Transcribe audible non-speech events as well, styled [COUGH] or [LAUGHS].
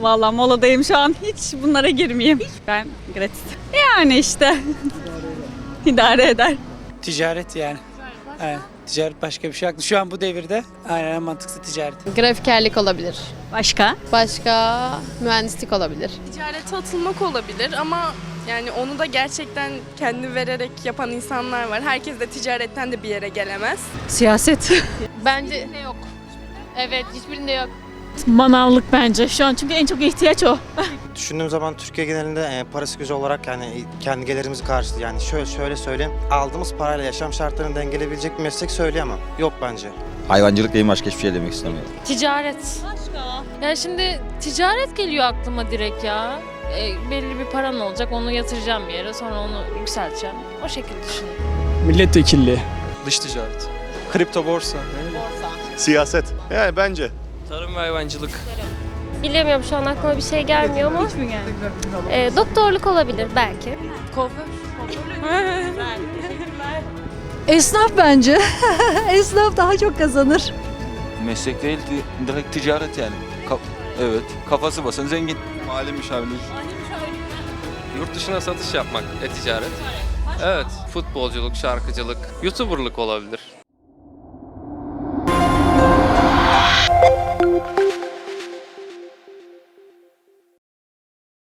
Vallahi moladayım şu an. Hiç bunlara girmeyeyim. Ben gratis. Yani işte. [LAUGHS] İdare eder. Ticaret yani. Evet, ticaret başka bir şey. Şu an bu devirde aynen en mantıklısı ticaret. Grafikerlik olabilir. Başka? Başka mühendislik olabilir. Ticarete atılmak olabilir ama yani onu da gerçekten kendi vererek yapan insanlar var. Herkes de ticaretten de bir yere gelemez. Siyaset. Bence yok. Evet, hiçbirinde yok. Manavlık bence şu an çünkü en çok ihtiyaç o. [LAUGHS] Düşündüğüm zaman Türkiye genelinde e, parası güzel olarak yani kendi gelirimizi karşılıyor. Yani şöyle şöyle söyleyeyim. Aldığımız parayla yaşam şartlarını dengeleyebilecek bir meslek söyleyemem. Yok bence. Hayvancılık değil başka hiçbir şey demek istemiyorum. Ticaret. Başka? Yani şimdi ticaret geliyor aklıma direkt ya. E, belli bir paran olacak onu yatıracağım bir yere sonra onu yükselteceğim. O şekilde düşünüyorum. Milletvekilliği. Dış ticaret. Kripto borsa. Siyaset. Yani bence. Tarım ve hayvancılık. Bilemiyorum şu an aklıma bir şey gelmiyor ama. E, doktorluk olabilir belki. [LAUGHS] Esnaf bence. [LAUGHS] Esnaf daha çok kazanır. Meslek değil direkt ticaret yani. evet kafası basan zengin. Mali müşavirlik. Yurt dışına satış yapmak e-ticaret. Evet, futbolculuk, şarkıcılık, youtuberlık olabilir.